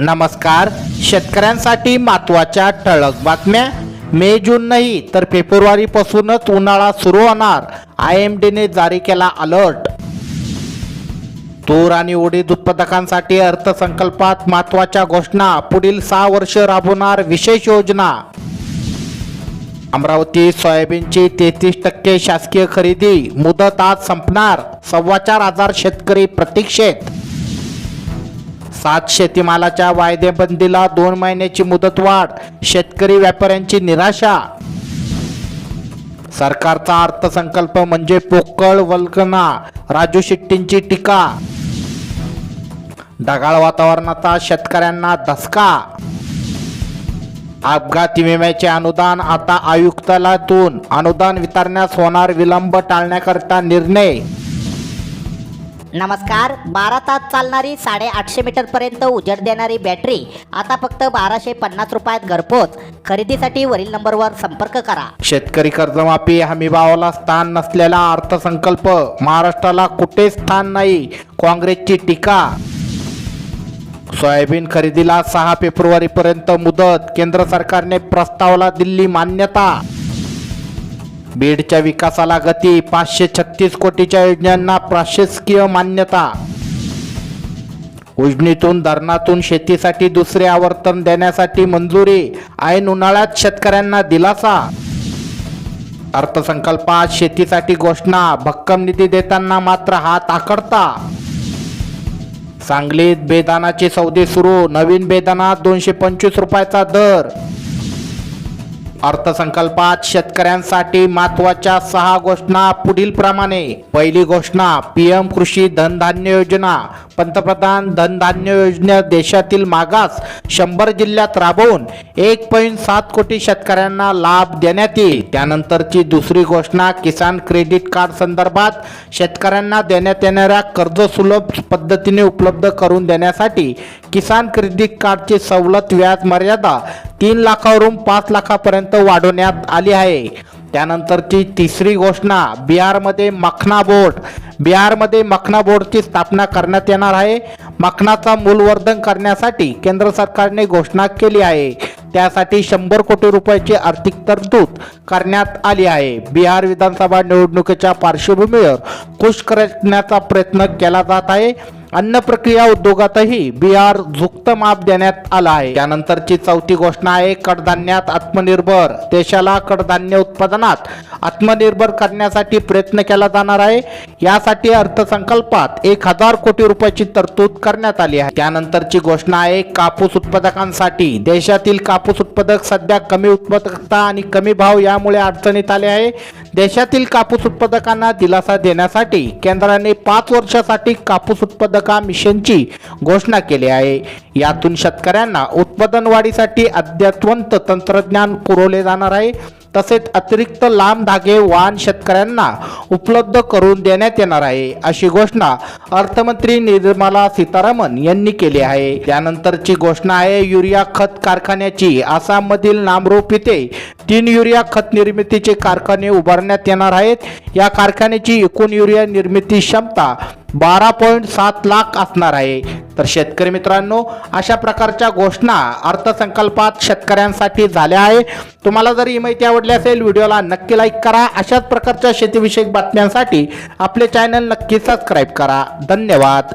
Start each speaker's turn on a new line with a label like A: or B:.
A: नमस्कार. शेतकऱ्यांसाठी महत्त्वाच्या ठळक बातम्या. मे जून नाही तर फेब्रुवारीपासूनच उन्हाळा सुरू होणार. आय एम डीने जारी केला अलर्ट. तूर आणि उडीद उत्पादकांसाठी अर्थसंकल्पात महत्त्वाच्या घोषणा. पुढील सहा वर्ष राबवणार विशेष योजना. अमरावती सोयाबीनची तेहतीस टक्के शासकीय खरेदी. मुदत आज संपणार. सव्वा चार हजार शेतकरी प्रतीक्षेत. सात शेतीमालाच्या वायदेबंदीला दोन महिन्याची मुदतवाढ शेतकरी व्यापाऱ्यांची निराशा. सरकारचा अर्थसंकल्प म्हणजे पोकळ वल्कना राजू शेट्टींची टीका. ढगाळ वातावरणाचा शेतकऱ्यांना धसका. अपघाती विम्याचे अनुदान आता आयुक्तालयातून अनुदान वितरण्यास होणार विलंब टाळण्याकरता निर्णय.
B: नमस्कार बारा तास चालणारी साडेआठशे मीटरपर्यंत उजेड देणारी बॅटरी आता फक्त बाराशे पन्नास रुपयात घरपोच. खरेदीसाठी वरील नंबरवर संपर्क करा.
A: शेतकरी कर्जमाफी हमीभावाला स्थान नसलेला अर्थसंकल्प महाराष्ट्राला कुठे स्थान नाही काँग्रेसची टीका. सोयाबीन खरेदीला सहा फेब्रुवारीपर्यंत मुदत केंद्र सरकारने प्रस्तावला दिली मान्यता. बीडच्या विकासाला गती पाचशे छत्तीस कोटीच्या योजनांना प्रशासकीय मान्यता. उजनीतून धरणातून शेतीसाठी दुसरे आवर्तन देण्यासाठी मंजुरी ऐन उन्हाळ्यात शेतकऱ्यांना दिलासा. अर्थसंकल्पात शेतीसाठी घोषणा भक्कम निधी देताना मात्र हात आकडता सांगलीत बेदानाचे सौदे सुरू नवीन बेदाना दोनशे पंचवीस रुपयाचा दर. अर्थसंकल्पात शेतकऱ्यांसाठी महत्त्वाच्या सहा घोषणा पुढील प्रमाणे पहिली घोषणा पीएम कृषी धनधान्य योजना. पंतप्रधान धनधान्य योजना देशातील मागास शंभर जिल्ह्यात राबवून एक पॉईंट सात कोटी शेतकऱ्यांना लाभ देण्यात येईल. त्यानंतरची दुसरी घोषणा किसान क्रेडिट कार्ड संदर्भात शेतकऱ्यांना देण्यात येणाऱ्या कर्ज सुलभ पद्धतीने उपलब्ध करून देण्यासाठी किसान क्रेडिट कार्डची सवलत व्याज मर्यादा तीन लाखावरून पाच लाखापर्यंत वाढवण्यात आली आहे. त्यानंतरची तिसरी घोषणा बिहारमध्ये मखना बोट बिहारमध्ये मखना बोर्डची स्थापना करण्यात येणार आहे. मखनाचा मूलवर्धन करण्यासाठी केंद्र सरकारने घोषणा केली आहे. त्यासाठी शंभर कोटी रुपयाची आर्थिक तरतूद करण्यात आली आहे. बिहार विधानसभा निवडणुकीच्या पार्श्वभूमीवर खुश करण्याचा प्रयत्न केला जात आहे. अन्न प्रक्रिया उद्योगातही बिहार झुकतं माप देण्यात आला आहे. त्यानंतरची चौथी घोषणा आहे कडधान्यात आत्मनिर्भर देशाला कडधान्य उत्पादनात आत्मनिर्भर करण्यासाठी प्रयत्न केला जाणार आहे. यासाठी अर्थसंकल्पात एक हजार कोटी रुपयाची तरतूद करण्यात आली आहे. त्यानंतरची घोषणा आहे कापूस उत्पादकांसाठी. देशातील कापूस उत्पादक सध्या कमी उत्पादकता आणि कमी भाव यामुळे अडचणीत आले आहे. देशातील कापूस उत्पादकांना दिलासा देण्यासाठी केंद्राने पाच वर्षासाठी कापूस उत्पादक मिशनची घोषणा केली आहे. यातून शेतकऱ्यांना उत्पादन वाढीसाठी अद्यतवंत तंत्रज्ञान पुरवले जाणार आहे. तसेच अतिरिक्त लांब धागे वाहन शेतकऱ्यांना उपलब्ध करून देण्यात येणार आहे अशी घोषणा अर्थमंत्री निर्मला सीतारामन यांनी केली आहे. त्यानंतरची घोषणा आहे युरिया खत कारखान्याची. आसाममधील नामरूप येथे तीन युरिया खत निर्मितीचे कारखाने उभारण्यात येणार आहेत. या कारखान्याची एकूण युरिया निर्मिती क्षमता बारा पॉईंट सात लाख असणार आहे. तर शेतकरी मित्रांनो अशा प्रकारच्या घोषणा अर्थसंकल्पात शेतकऱ्यांसाठी झाल्या आहे. तुम्हाला जर ही माहिती आवडली असेल व्हिडिओला नक्की लाईक करा. अशाच प्रकारच्या शेतीविषयक बातम्यांसाठी आपले चॅनल नक्की सबस्क्राईब करा. धन्यवाद.